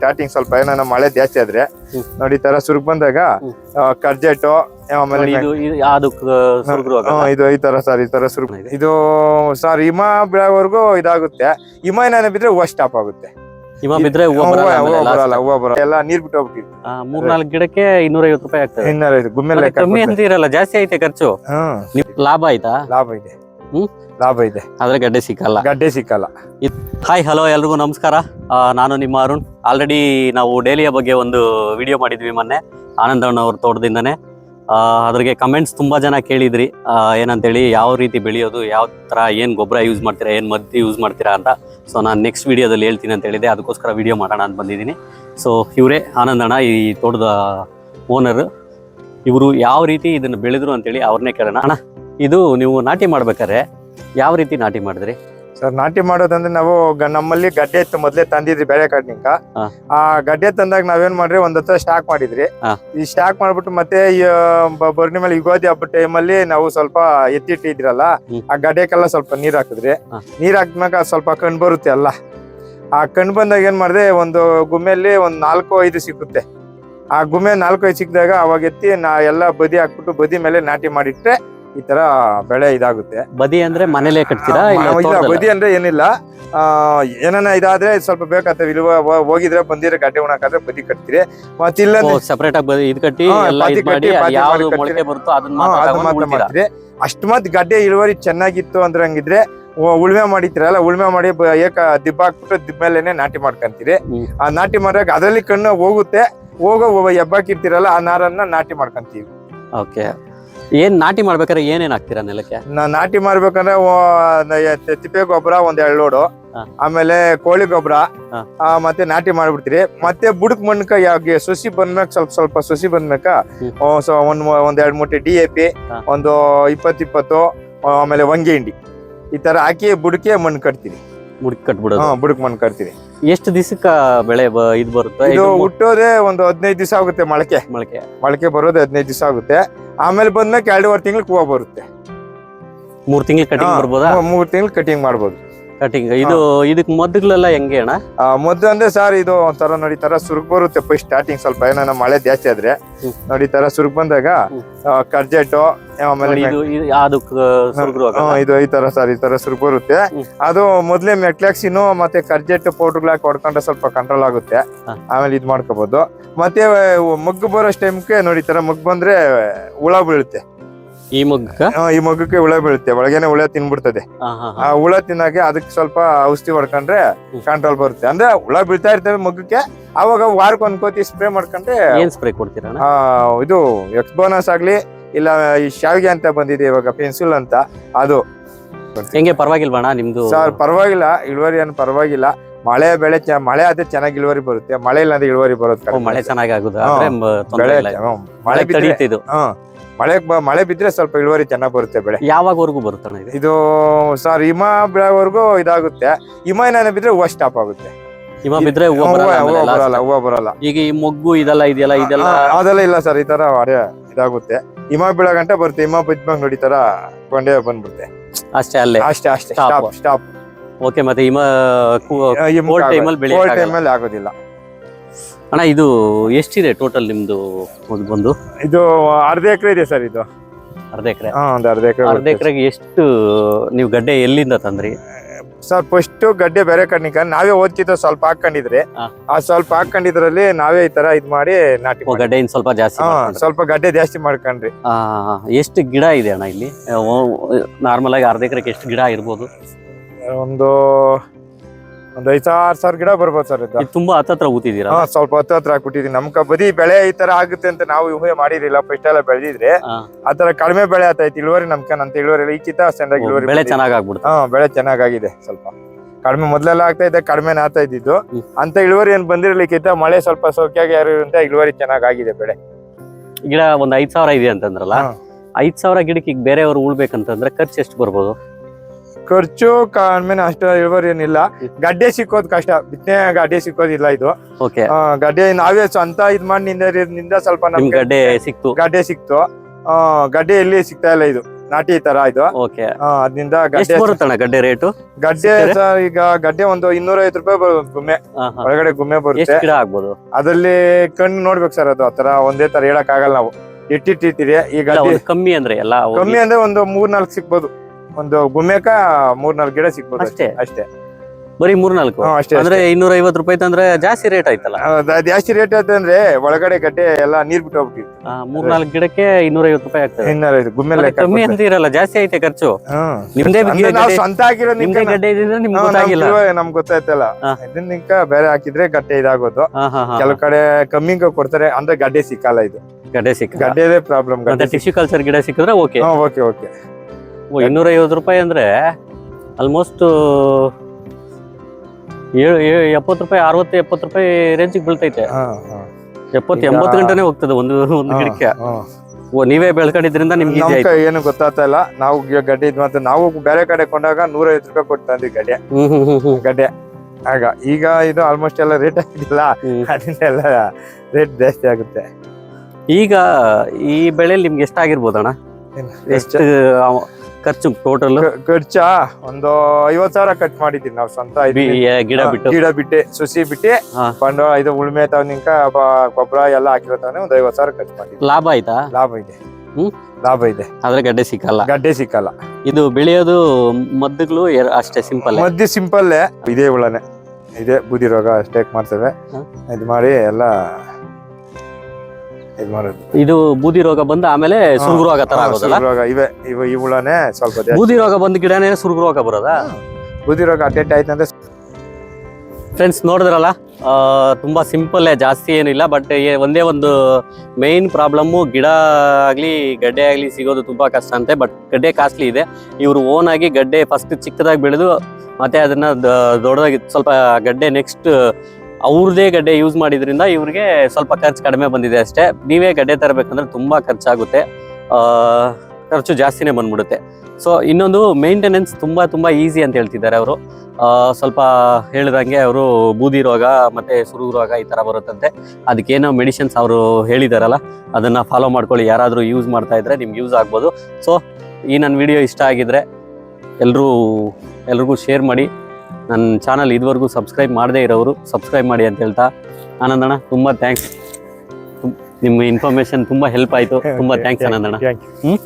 Starting ಸ್ವಲ್ಪ ಏನಾನ ಮಳೆ ಜಾಸ್ತಿ ಆದ್ರೆ. ನೋಡಿ ಈ ತರ ಸುರುಗ್ ಬಂದಾಗ. ಕರ್ಜೆಟು ಆಮೇಲೆ ಇದು ಈ ತರ ಸರ್ ಈ ತರ ಸುರುಗ್ ಇದು ಸರ್ ಹಿಮ ಬೀಳೋವರೆಗೂ ಇದಾಗುತ್ತೆ. ಹಿಮ ಏನಾನ ಬಿದ್ರೆ ಹೂವ ಸ್ಟಾಪ್ ಆಗುತ್ತೆ. ಹಿಮ ಬಿದ್ರೆ ಎಲ್ಲ ನೀರ್ ಬಿಟ್ಟು ಹೋಗ್ಬಿಟ್ಟಿತ್ತು. ಆ, ಮೂರ್ನಾಲ್ಕು ಗಿಡಕ್ಕೆ ಇನ್ನೂರ ಐವತ್ತು ರೂಪಾಯಿ ಆಗ್ತದೆ. ಇನ್ನೂರ ಐದು ಗುಮ್ಮೆ ಮತ್ತೆ ಲೆಕ್ಕ ಕಮ್ಮಿ ಕೊಡ್ತಾರೆ. ಅಂತೀರಲ್ಲ ಜಾಸ್ತಿ ಐತೆ ಖರ್ಚು. ಲಾಭ ಆಯ್ತಾ? ಲಾಭ ಇದೆ. ಹ್ಮ್? ಲಾಭ ಇದೆ. ಆದ್ರೆ ಗಡ್ಡೆ ಸಿಕ್ಕಲ್ಲ. ಗಡ್ಡೆ ಸಿಕ್ಕಲ್ಲ. ಹಾಯ್ ಹಲೋ ಎಲ್ರಿಗೂ ನಮಸ್ಕಾರ. ನಾನು ನಿಮ್ಮ ಅರುಣ್. ಆಲ್ರೆಡಿ ನಾವು ಡೇಲಿಯ ಬಗ್ಗೆ ಒಂದು ವಿಡಿಯೋ ಮಾಡಿದ್ವಿ ಮೊನ್ನೆ ಆನಂದಣ್ಣ ಅವ್ರ ತೋಟದಿಂದನೇ. ಅದ್ರಿಗೆ ಕಮೆಂಟ್ಸ್ ತುಂಬಾ ಜನ ಕೇಳಿದ್ರಿ. ಏನಂತೇಳಿ ಯಾವ ರೀತಿ ಬೆಳೆಯೋದು ಯಾವ ತರ ಏನ್ ಗೊಬ್ಬರ ಯೂಸ್ ಮಾಡ್ತೀರಾ ಏನ್ ಮದ್ದು ಯೂಸ್ ಮಾಡ್ತೀರಾ ಅಂತ. ಸೊ ನಾನು ನೆಕ್ಸ್ಟ್ ವಿಡಿಯೋದಲ್ಲಿ ಹೇಳ್ತೀನಿ ಅಂತ ಹೇಳಿದೆ ಅದಕ್ಕೋಸ್ಕರ ವಿಡಿಯೋ ಮಾಡೋಣ ಅಂತ ಬಂದಿದ್ದೀನಿ. ಸೊ ಇವರೇ ಆನಂದಣ್ಣ ಈ ತೋಟದ ಓನರ್ ಇವರು ಯಾವ ರೀತಿ ಇದನ್ನ ಬೆಳೆದ್ರು ಅಂತೇಳಿ ಅವ್ರನ್ನೇ ಕೇಳೋಣ. ಅಣ್ಣ ಇದು ನೀವು ನಾಟಿ ಮಾಡ್ಬೇಕಾದ್ರೆ ಯಾವ ರೀತಿ ನಾಟಿ ಮಾಡಿದ್ರಿ ಸರ್ ನಾಟಿ ಮಾಡೋದಂದ್ರೆ ನಾವು ಗ- ನಮ್ಮಲ್ಲಿ ಗಡ್ಡೆ ಇತ್ತು ಮೊದ್ಲೇ ತಂದಿದ್ರಿ ಬೇರೆ ಕಡ್ನಿಂಕ ಹಾ. ಆ ಗಡ್ಡೆ ತಂದಾಗ ನಾವೇನ್ ಮಾಡ್ರಿ ಒಂದ್ ಹತ್ರ ಸ್ಟಾಕ್ ಮಾಡಿದ್ರಿ ಹಾ. ಈ ಸ್ಟಾಕ್ ಮಾಡ್ಬಿಟ್ಟು ಮತ್ತೆ ಈ, ಆ, ಬ- ಬರ್ನಿ ಮೇಲೆ ಯುಗಾದಿ ಹಬ್ಬ ಟೈಮಲ್ಲಿ ನಾವು ಸ್ವಲ್ಪ ಎತ್ತಿಟ್ಟಿದ್ರಲ್ಲ ಹ್ಮ್. ಆ ಗಡ್ಡೆಗೆಲ್ಲ ಸ್ವಲ್ಪ ನೀರ್ ಹಾಕಿದ್ರಿ ಹಾ. ನೀರ್ ಅದ್ ಸ್ವಲ್ಪ ಕಣ್ ಬರುತ್ತೆ ಅಲ್ಲ ಆ ಕಣ್ ಬಂದಾಗ ಏನ್ ಮಾಡಿದೆ ಒಂದು ಗುಮ್ಮೆಯಲ್ಲಿ ಒಂದ್ ನಾಲ್ಕು ಐದು ಸಿಕ್ಕುತ್ತೆ ಆ ಗುಮ್ಮೆ ನಾಲ್ಕು ಐದು ಸಿಕ್ಕಿದಾಗ ಅವಾಗ ಎತ್ತಿ ನಾ ಎಲ್ಲ ಬದಿ ಹಾಕ್ಬಿಟ್ಟು ಬದಿ ಮೇಲೆ ನಾಟಿ ಮಾಡಿಟ್ರೆ ಈ ತರ ಬೆಳೆ ಇದಾಗುತ್ತೆ. ಬದಿ ಅಂದ್ರೆ ಮನೇಲೆ ಕಟ್ತೀರಾ ಇಲ್ಲ ಇಲ್ಲ, ಬದಿ ಅಂದ್ರೆ ಏನಿಲ್ಲ. ಆ ಏನಾನ ಇದಾದ್ರೆ ಸ್ವಲ್ಪ ಬೇಕಾಗ್ತದೆ ಇಲ್ವ ಹೋಗಿದ್ರೆ ಬಂದಿದ್ರೆ ಗಡ್ಡೆ ಉಣಕಾದ್ರೆ ಬದಿ ಕಟ್ತೀರಿ. ಮತ್ತಿಲ್ಲ ಇಲ್ಲ ಸಪರೇಟ್ ಆಗಿ ಇದು ಕಟ್ಟಿ? ಮಾಡ್ತೀರಿ. ಅಷ್ಟು ಮತ್ ಗಡ್ಡೆ ಇಳುವರಿ ಚೆನ್ನಾಗಿತ್ತು ಅಂದ್ರೆ ಹಂಗಿದ್ರೆ ಉಳ್ಮೆ ಮಾಡಿರ್ತೀರಲ್ಲ ಉಳ್ಮೆ ಮಾಡಿ ಏಕ ದಿಬ್ಬ ಹಾಕ್ಬಿಟ್ಟು ದಿಬ್ಬ ಮೇಲೆನೆ ನಾಟಿ ಮಾಡ್ಕೊಂತೀರಿ. ಆ ನಾಟಿ ಮಾಡಿದಾಗ ಅದರಲ್ಲಿ ಕಣ್ಣು ಹೋಗುತ್ತೆ. ಹೋಗೋ ಒಬ್ಬ ಎಬ್ಬಾಕಿರ್ತೀರಲ್ಲ ಆ ನಾರನ್ನ ನಾಟಿ ಮಾಡ್ಕೊಂತೀವಿ. ಓಕೆ. ಏನ್ ನಾಟಿ ಮಾಡ್ಬೇಕಾದ್ರೆ ಏನೇನ್ ಹಾಕ್ತೀರಾ ನೆಲಕ್ಕೆ ನಾ ನಾಟಿ ಮಾಡ್ಬೇಕಂದ್ರೆ ಓ- ನ- ಎ- ತಿಪ್ಪೆ ಗೊಬ್ಬರ ಒಂದ್ ಎರಡು ಲೋಡು ಹಾ. ಆಮೇಲೆ ಕೋಳಿ ಗೊಬ್ಬರ ಹಾ. ಮತ್ತೆ ನಾಟಿ ಮಾಡ್ಬಿಡ್ತೀರಿ ಮತ್ತೆ ಬುಡಕ್ ಮಣ್ಣಕ ಯಾವ ಸೊಸಿ ಬಂದ್ಮ್ಯಾಕ ಸ್ವಲ್ಪ ಸ್ವಲ್ಪ ಸೊಸಿ ಬಂದ್ಮ್ಯಾಕ ಹ್ಮ್. ಒಂದ್ ಮೂ- ಒಂದ್ ಎರಡ್ ಮೂಟೆ ಡಿ ಎ ಪಿ ಹಾ. ಒಂದು ಇಪ್ಪತ್ ಇಪ್ಪತ್ತು ಆ, ಆಮೇಲೆ ವಂಗೆ ಹಿಂಡಿ ಈ ತರ ಹಾಕಿ ಬುಡಕ್ಕೆ ಮಣ್ಣು ಕಟ್ತೀರಿ ಬುಡಕ್ ಕಟ್ಬಿಡೋದು ಹಾ ಬುಡಕ್ ಮಣ್ಣು ಕಟ್ತೀರಿ ಎಷ್ಟು ದಿವಸಕ್ಕ ಬೆಳೆ ಬ- ಇದ್ ಬರುತ್ತೆ? ಇದು ಇದು ಹುಟ್ಟೋದೇ ಒಂದು ಹದಿನೈದು ದಿವಸ ಆಗುತ್ತೆ ಮೊಳಕೆ. ಮೊಳಕೆ. ಮೊಳಕೆ ಬರೋದು ಹದಿನೈದು ದಿವಸ ಆಗುತ್ತೆ. ಆಮೇಲೆ ಬಂದ್ಮೇಲೆ ಎರಡೂವರೆ ತಿಂಗಳು ಹೂವು ಬರುತ್ತೆ. ಮೂರ್ ತಿಂಗಳು ಕಟಿಂಗ್ ಬರ್ಬೋದಾ? ಮೂರ್ ತಿಂಗಳು ಕಟಿಂಗ್ ಮಾಡ್ಬೋದು. ಕಟಿಂಗ್ ಇದು ಇದಕ್ ಮದ್ದುಗಳೆಲ್ಲ ಹೆಂಗೆ ಅಣ್ಣ? ಆ, ಮೊದ್ಲು ಅಂದ್ರೆ ಸರ್ ಇದು ಒಂಥರ ನೋಡಿ ತರ ಸುರುಗ್ ಬರುತ್ತೆ. ಫಸ್ಟ್ ಸ್ಟಾರ್ಟಿಂಗ್ ಸ್ವಲ್ಪ ಏನಾನ ಮಳೆ ಜಾಸ್ತಿ ಆದ್ರೆ. ನೋಡಿ ತರ ಸುರುಗ್ ಬಂದಾಗ ಕರ್ಜೆಟ್ಟು ಕರ್ಜೆಟು ಇದು ಈ ತರ ಸರ್ ಈ ತರ ಸುರುಗ್ ಬರುತ್ತೆ. ಅದು ಮೊದ್ಲೇ ಮೆಟ್ಲಾಕ್ಸಿನು ಮತ್ತೆ ಕರ್ಜೆಟ್ ಪೌಡರ್ ಹಾಕಿ ಹೊಡ್ಕೊಂಡ್ರೆ ಸ್ವಲ್ಪ ಕಂಟ್ರೋಲ್ ಆಗುತ್ತೆ. ಆಮೇಲೆ ಇದ್ ಮಾಡ್ಕೋಬಹುದು ಮತ್ತೆ ಮಗ್ ಮಗ್ಗು ಬರೋ ಟೈಮ್ಗೆ ನೋಡಿ ತರ ಮಗ್ ಬಂದ್ರೆ ಹುಳ ಬೀಳುತ್ತೆ. ಈ ಮಗ್ಗ? ಈ ಮಗ್ಗಕ್ಕೆ ಹುಳ ಬೀಳುತ್ತೆ. ಒಳಗೇನೆ ಹುಳ ತಿನ್ಬಿಡ್ತದೆ. ಆ. ಹುಳ ತಿನ್ನಾಗೆ ಅದಕ್ಕೆ ಸ್ವಲ್ಪ ಔಷಧಿ ಹೊಡ್ಕೊಂಡ್ರೆ. ಕಂಟ್ರೋಲ್ ಬರುತ್ತೆ. ಅಂದ್ರೆ ಹುಳ ಬೀಳ್ತಾ ಇರ್ತವೆ ಮಗ್ಗಕ್ಕೆ. ಅವಾಗ ವಾರಕ್ಕೆ ಒಂದ್ ಕೋತಿ ಸ್ಪ್ರೇ ಮಾಡ್ಕೊಂಡ್ರೆ ಏನ್ ಸ್ಪ್ರೇ ಕೊಡ್ತೀರಾ ಇದು ಎಕ್ಸ್ಬೋನಸ್ ಆಗ್ಲಿ ಇಲ್ಲ ಈ ಶಾವಿಗೆ ಅಂತ ಬಂದಿದೆ ಇವಾಗ ಪೆನ್ಸಿಲ್ ಅಂತ ಅದು. ಹೆಂಗೆ? ಪರವಾಗಿಲ್ವಣ್ಣ ನಿಮ್ದು? ಸರ್ ಪರವಾಗಿಲ್ಲ. ಇಳುವರಿ ಏನು ಪರವಾಗಿಲ್ಲ. ಮಳೆ ಬೆಳೆ ಮಳೆ ಆದ್ರೆ ಚೆನ್ನಾಗಿ ಇಳುವರಿ ಬರುತ್ತೆ ಮಳೆ ಇಲ್ಲ ಅಂದ್ರೆ ಇಳುವರಿ ಬರುತ್ತೆ ಮಳೆ ಚೆನ್ನಾಗಿ ಆಗುದು ಬೆಳೆ ಇಲ್ಲ. ಮಳೆ ಹ್ಮ್ ಮಳೆ ಮಳೆ ಬಿದ್ರೆ ಸ್ವಲ್ಪ ಇಳುವರಿ ಚೆನ್ನಾಗಿ ಬರುತ್ತೆ ಬೆಳೆ. ಯಾವಾಗವರೆಗೂ ಬರುತ್ತೆ ಇದು? ಸರ್ ಹಿಮ ಬೆಳೆವರೆಗೂ ಇದಾಗುತ್ತೆ. ಹಿಮ ಏನಾನ ಬಿದ್ರೆ ಹೂವು ಸ್ಟಾಪ್ ಆಗುತ್ತೆ. ಹಿಮ ಬಿದ್ರೆ ಹೂವು ಬರಲ್ಲ ಹೂವು ಬರಲ್ಲ ಈಗ ಈ ಮೊಗ್ಗು ಇದೆಲ್ಲ ಇದೆಯಲ್ಲ ಇದೆಲ್ಲ ಅದೆಲ್ಲ ಇಲ್ಲ ಸರ್ ಈ ತರ ಇದಾಗುತ್ತೆ. ಹಿಮ ಬೀಳೋ ಗಂಟೆ ಬರುತ್ತೆ ಹಿಮ ಬಿದ್ದ ನೋಡಿ ತರ ಕೊಂಡೆ ಬಂದ್ಬಿಡುತ್ತೆ. ಅಷ್ಟೇ ಅಲ್ಲೇ. ಅಷ್ಟೇ ಅಷ್ಟೇ ಸ್ಟಾಪ್ ಸ್ಟಾಪ್ ಓಕೆ ಮತ್ತೆ ಹಿಮ ಕೋಲ್ಡ್ ಟೈಮಲ್ಲಿ ಬೆಳೆಯಕ್ಕೆ ಕೋಲ್ಡ್. ಟೈಮಲ್ಲಿ ಆಗೋದಿಲ್ಲ. ಅಣ್ಣ ಇದು ಎಷ್ಟಿದೆ ಟೋಟಲ್ ನಿಮ್ದು ಒಂದು ಬಂದು? ಇದು ಅರ್ಧ ಎಕರೆ ಇದೆ ಸರ್ ಇದು. ಅರ್ಧ ಎಕರೆ. ಒಂದು ಅರ್ಧ ಎಕರೆ ಅರ್ಧ ಎಕರೆಗೆ ಎಷ್ಟು ನೀವು ಗಡ್ಡೆ ಎಲ್ಲಿಂದ ತಂದ್ರಿ? ಸರ್ ಫಸ್ಟ್ ಗಡ್ಡೆ ಬೇರೆ ಕಣ್ಣಿಕ ನಾವೇ ಓದ್ತಿದ್ದ ಸ್ವಲ್ಪ ಹಾಕೊಂಡಿದ್ರೆ ಆ ಸ್ವಲ್ಪ ಹಾಕೊಂಡಿದ್ರಲ್ಲಿ ನಾವೇ ಈ ತರ ಇದ್ ಮಾಡಿ ನಾಟಿ ಗಡ್ಡೆ ಇನ್ ಸ್ವಲ್ಪ ಜಾಸ್ತಿ ಸ್ವಲ್ಪ ಗಡ್ಡೆ ಜಾಸ್ತಿ ಮಾಡ್ಕೊಂಡ್ರಿ. ಎಷ್ಟು ಗಿಡ ಇದೆ ಅಣ್ಣ ಇಲ್ಲಿ? ನಾರ್ಮಲ್ ಆಗಿ ಅರ್ಧ ಎಕರೆಗೆ ಎಷ್ಟು ಗಿಡ ಇರ್ಬೋದು? ಒಂದು ಒಂದ್ ಐದ್ ಸಾವಿರ ಸಾವಿರ ಗಿಡ ಬರ್ಬೋದು ಸರ್ ಇದು ಇದು ತುಂಬಾ ಹತ್ತತ್ರ ಊತಿದ್ದೀರಾ? ಹಾ ಸ್ವಲ್ಪ ಹತ್ತ ಹತ್ರ ಹಾಕ್ಬಿಟ್ಟಿದೀವಿ ನಮ್ ಬದಿ ಬೆಳೆ ಈ ತರ ಆಗುತ್ತೆ ಅಂತ ನಾವು ಊಹೆ ಮಾಡಿರಿಲ್ಲ ಫಸ್ಟ್ ಎಲ್ಲ ಬೆಳೆದಿದ್ರೆ ಆ, ಆ ತರ ಕಡಿಮೆ ಬೆಳೆ ಆತೈತಿ ಇಳುವರಿ ನಮ್ಕೇನಂತ ಇಳುವರಿ ಇಲ್ಲ ಈಕಿತ ಇಳುವರಿ ಬೆಳೆ ಬಂದಿದೆ. ಚೆನ್ನಾಗ್ ಆಗ್ಬಿಡುತ್ತೆ ಹಾ ಬೆಳೆ ಚೆನ್ನಾಗಾಗಿದೆ ಸ್ವಲ್ಪ. ಕಡಿಮೆ ಮೊದ್ಲೆಲ್ಲ ಆಗ್ತಾ ಇದೆ ಕಡಿಮೆ ಆಗ್ತಾ ಇದ್ದಿದ್ದು. ಹ್ಮ್. ಅಂತ ಇಳುವರಿ ಏನ್ ಬಂದಿರ್ಲಿಕ್ಕಿಂತ ಮಳೆ ಸ್ವಲ್ಪ ಸೌಖ್ಯಾಗಿ ಯಾರು ಅಂತ ಇಳುವರಿ ಚೆನ್ನಾಗಾಗಿದೆ ಬೆಳೆ. ಗಿಡ ಒಂದ್ ಐದ್ ಸಾವಿರ ಇದೆ ಅಂತಂದ್ರಲ್ಲ? ಹಾ. ಐದ್ ಸಾವಿರ ಗಿಡಕ್ಕೆ ಈಗ ಬೇರೆಯವರು ಉಳ್ಬೇಕಂತಂದ್ರೆ ಖರ್ಚು ಎಷ್ಟು ಬರ್ಬೋದು? ಖರ್ಚು ಕಡಿಮೆ ಅಷ್ಟು ಇಳುವರಿ ಏನಿಲ್ಲ ಗಡ್ಡೆ ಸಿಕ್ಕೋದ್ ಕಷ್ಟ. ಬಿತ್ತನೆ ಗಡ್ಡೆ ಸಿಕ್ಕೋದಿಲ್ಲ ಇದು. ಗಡ್ಡೆ ನಾವೇ ಸ್ವಂತ ಇದ್ ಮಾಡಿ ನಿಂದ ನಿಂದ ಸ್ವಲ್ಪ ನಿಮ್ ನಮ್ಗೆ ಗಡ್ಡೆ ಸಿಕ್ತು. ಗಡ್ಡೆ ಸಿಕ್ತು. ಆ, ಗಡ್ಡೆ ಎಲ್ಲಿ ಸಿಗ್ತಾ ಇಲ್ಲ ಇದು. ನಾಟಿ ತರ ಇದು. ಅದ್ರಿಂದ ಗಡ್ಡೆ ಗಡ್ಡೆ ರೇಟು? ಗಡ್ಡೆ ಸರ್ ಈಗ ಗಡ್ಡೆ ಒಂದು ಇನ್ನೂರ ಐವತ್ತು ರೂಪಾಯಿ ಗುಮ್ಮೆ. ಒಳಗಡೆ ಗುಮ್ಮೆ ಬರುತ್ತೆ. ಅದ್ರಲ್ಲಿ ಕಣ್ಣು ನೋಡ್ಬೇಕು ಸರ್ ಅದು ಆತರ ಒಂದೇ ತರ ಹೇಳಕ್ ಆಗಲ್ಲ ನಾವು. ಇಟ್ಟಿಟ್ಟಿರ್ತೀರಿ ಈಗ ಕಮ್ಮಿ ಅಂದ್ರೆ ಎಲ್ಲ ಕಮ್ಮಿ ಅಂದ್ರೆ ಒಂದು ಮೂರ್ ನಾಲ್ಕು ಸಿಗ್ಬೋದು. ಒಂದು ಗುಮ್ಮೆಕ ಮೂರ್ ನಾಲ್ಕು ಗಿಡ ಸಿಗ್ಬೋದು ಅಷ್ಟೇ? ಅಷ್ಟೇ. ಬರೀ ಮೂರ್ನಾಲ್ಕು? ಹ್ಮ್, ಅಷ್ಟೇ ಅಂದ್ರೆ ಇನ್ನೂರ ಐವತ್ತು ರೂಪಾಯಿ ತಂದ್ರೆ ಜಾಸ್ತಿ ರೇಟ್ ಆಯ್ತಲ್ಲ? ಅದ್ ಜಾಸ್ತಿ ರೇಟ್ ಆಯ್ತಂದ್ರೆ ಒಳಗಡೆ ಗಡ್ಡೆ ಎಲ್ಲ ನೀರ್ ಬಿಟ್ಟು ಹೋಗ್ಬಿಟ್ಟಿತ್ತು. ಆ, ಮೂರ್ನಾಲ್ಕು ಗಿಡಕ್ಕೆ ಇನ್ನೂರ ಐವತ್ತು ರೂಪಾಯಿ ಆಗ್ತದೆ. ಇನ್ನೂರ ಐದು ಗುಮ್ಮೆ ಲೆಕ್ಕ ಕಮ್ಮಿ. ಅಂತ ಇರಲ್ಲ ಜಾಸ್ತಿ ಐತೆ ಖರ್ಚು. ಹ್ಮ್. ನಿಮ್ದೇ ಅಂದ್ರೆ ನಾವು ಗಡ್ಡೆ- ಸ್ವಂತ ಹಾಕಿರೋ ನಿಮ್ದೇ ಗಡ್ಡೆ ಇದ್ರೆ ನಿಮ್ಗೆ ಗೊತ್ತಾಗಿಲ್ಲ. ನಮ್ಗೆ ಗೊತ್ತಾಯ್ತಲ್ಲ. ಹಾ. ಇದನ್ನ ಬೇರೆ ಹಾಕಿದ್ರೆ ಗಡ್ಡೆ ಇದಾಗೋದು. ಹಾ ಹಾ ಹಾ ಕೆಲವು ಕಡೆ ಕಮ್ಮಿ ಕೊಡ್ತಾರೆ ಅಂದ್ರೆ ಗಡ್ಡೆ ಸಿಕ್ಕಲ್ಲ ಇದು. ಗಡ್ಡೆ ಸಿಕ್ಕ ಗಡ್ಡೆದೇ ಪ್ರಾಬ್ಲಮ್ ಮತ್ತೆ ಗಡ್ಡೆ ಟಿಶ್ಯೂ ಕಲ್ಚರ್ ಗಿಡ ಸಿಕ್ಕಿದ್ರೆ ಓಕೆ ಓಕೆ ಓಕೆ ಇನ್ನೂರ ಐವತ್ತು ರೂಪಾಯಿ ಅಂದ್ರೆ ಆಲ್ಮೋಸ್ಟ್ ಏಳು ಎಪ್ಪತ್ತು ರೂಪಾಯಿ ಅರವತ್ತು ಎಪ್ಪತ್ತು ರೂಪಾಯಿ ರೇಂಜಿಗೆ ಬೀಳ್ತೈತೆ. ಎಪ್ಪತ್ತು ಎಂಬತ್ತು ಗಂಟೆನೆ ಹೋಗ್ತದೆ ಒಂದು ಒಂದು ಗಿಡಕ್ಕೆ. ಓ ನೀವೇ ಬೆಳ್ಕೊಂಡಿದ್ರಿಂದ ನಿಮ್ಗೆ ಏನು ಗೊತ್ತಾಗ್ತಾ ಇಲ್ಲ. ನಾವು ಗಡ್ಡೆ ಇದ್ ಮತ್ತೆ ನಾವು ಬೇರೆ ಕಡೆ ಕೊಂಡಾಗ ನೂರ ಐವತ್ತು ರೂಪಾಯಿ ಕೊಟ್ಟು ತಂದ್ವಿ ಗಡ್ಡೆ. ಗಡ್ಡೆ. ಆಗ ಈಗ ಇದು ಆಲ್ಮೋಸ್ಟ್ ಎಲ್ಲ ರೇಟ್ ಆಗಿಲ್ಲ ಅದನ್ನೆಲ್ಲ ಅದರಿಂದ ಎಲ್ಲ ರೇಟ್ ಜಾಸ್ತಿ ಆಗುತ್ತೆ. ಈಗ ಈ ಬೆಳೆಯಲ್ಲಿ ನಿಮ್ಗೆ ಎಷ್ಟಾಗಿರ್ಬೋದಣ್ಣ ಎಷ್ಟು ಖರ್ಚು ಟೋಟಲ್ ಖರ್ಚ? ಒಂದು ಐವತ್ ಸಾವಿರ ಖರ್ಚು ಮಾಡಿದೀವಿ ನಾವು ಸ್ವಂತ ಗಿಡ ಬಿಟ್ಟು. ಗಿಡ ಬಿಟ್ಟೆ ಸುಸಿ ಬಿಟ್ಟೆ. ಬಂಡವಾಳ ಇದು ಉಳ್ಮೆ ತವನಿಂಕ ಗೊಬ್ಬರ ಎಲ್ಲ ಹಾಕಿರೋತಾನೆ ಒಂದ್ ಐವತ್ ಸಾವಿರ ಖರ್ಚು ಮಾಡಿ ಲಾಭ ಆಯ್ತಾ? ಲಾಭ ಇದೆ. ಹ್ಮ್. ಲಾಭ ಇದೆ. ಆದ್ರೆ ಗಡ್ಡೆ ಸಿಕ್ಕಲ್ಲ. ಗಡ್ಡೆ ಸಿಕ್ಕಲ್ಲ. ಇದು ಬೆಳೆಯೋದು ಮದ್ದುಗಳು ಅಷ್ಟೇ ಸಿಂಪಲ್ ಮದ್ದು ಸಿಂಪಲ್ ಇದೇ ಉಳನೆ ಇದೇ ಬೂದಿ ರೋಗ ಅಷ್ಟೇ ಮಾಡ್ತೇವೆ. ಇದು ಮಾಡಿ ಎಲ್ಲ ಇದು ಮಾಡೋದು. ಇದು ಬೂದಿ ರೋಗ ಬಂದ ಆಮೇಲೆ ಸುರುಗು ರೋಗ ತರ ಆಗೋದಲ್ಲ? ರೋಗ ಇವೆ ಇವು ಈ ಹುಳನೆ ಸ್ವಲ್ಪ ಜಾಸ್ತಿ. ಬೂದಿ ರೋಗ ಬಂದ ಗಿಡನೇ ಸುರುಗು ರೋಗ ಬರೋದಾ? ಬೂದಿ ರೋಗ ಅಟೆಂಟ್ ಆಯ್ತಂದ್ರೆ ಫ್ರೆಂಡ್ಸ್ ನೋಡಿದ್ರಲ್ಲ ಆ, ತುಂಬಾ ಸಿಂಪಲ್ ಜಾಸ್ತಿ ಏನಿಲ್ಲ ಬಟ್ ಒಂದೇ ಒಂದು ಮೇನ್ ಪ್ರಾಬ್ಲಮ್ಮು ಗಿಡ ಆಗಲಿ ಗಡ್ಡೆ ಆಗಲಿ ಸಿಗೋದು ತುಂಬಾ ಕಷ್ಟ ಅಂತೆ ಬಟ್ ಗಡ್ಡೆ ಕಾಸ್ಟ್ಲಿ ಇದೆ. ಇವರು ಓನ್ ಆಗಿ ಗಡ್ಡೆ ಫಸ್ಟ್ ಚಿಕ್ಕದಾಗಿ ಬೆಳೆದು ಮತ್ತೆ ಅದನ್ನ ದ- ದೊಡ್ಡದಾಗಿ ಸ್ವಲ್ಪ ಗಡ್ಡೆ ನೆಕ್ಸ್ಟ್ ಅವ್ರದೇ ಗಡ್ಡೆ ಯೂಸ್ ಮಾಡಿದ್ರಿಂದ ಇವ್ರಿಗೆ ಸ್ವಲ್ಪ ಖರ್ಚು ಕಡಿಮೆ ಬಂದಿದೆ ಅಷ್ಟೇ. ನೀವೇ ಗಡ್ಡೆ ತರಬೇಕಂದ್ರೆ ತುಂಬಾ ಖರ್ಚಾಗುತ್ತೆ. ಖರ್ಚು ಜಾಸ್ತಿನೇ ಬಂದ್ಬಿಡುತ್ತೆ. ಸೊ ಇನ್ನೊಂದು ಮೇಂಟೆನೆನ್ಸ್ ತುಂಬಾ ತುಂಬಾ ಈಸಿ ಅಂತ ಹೇಳ್ತಿದ್ದಾರೆ ಅವರು. ಸ್ವಲ್ಪ ಹೇಳಿದಂಗೆ ಅವರು ಬೂದಿ ರೋಗ ಮತ್ತೆ ಸುರು ರೋಗ ಈ ತರ ಬರುತ್ತಂತೆ. ಅದಕ್ಕೇನೋ ಮೆಡಿಸಿನ್ಸ್ ಅವರು ಹೇಳಿದಾರಲ್ಲ, ಅದನ್ನ ಫಾಲೋ ಮಾಡ್ಕೊಳ್ಳಿ. ಯಾರಾದರೂ ಯೂಸ್ ಮಾಡ್ತಾ ಇದ್ರೆ ನಿಮ್ಗೆ ಯೂಸ್ ಆಗ್ಬೋದು. ಸೊ ಈ ನನ್ನ ವಿಡಿಯೋ ಇಷ್ಟ ಆಗಿದ್ರೆ ಎಲ್ಲರೂ ಎಲ್ರಿಗೂ ಶೇರ್ ಮಾಡಿ. ನನ್ನ ಚಾನಲ್ ಇದುವರೆಗೂ ಸಬ್ಸ್ಕ್ರೈಬ್ ಮಾಡದೇ ಇರೋರು ಸಬ್ಸ್ಕ್ರೈಬ್ ಮಾಡಿ ಅಂತ ಹೇಳ್ತಾ ಆನಂದಣ್ಣ ತುಂಬ ಥ್ಯಾಂಕ್ಸ್ ನಿಮ್ಮ ಇನ್ಫಾರ್ಮೇಶನ್ ತುಂಬ ಹೆಲ್ಪ್ ಆಯಿತು. ತುಂಬ ಥ್ಯಾಂಕ್ಸ್ ಆನಂದಣ್ಣ. ಹ್ಮ್?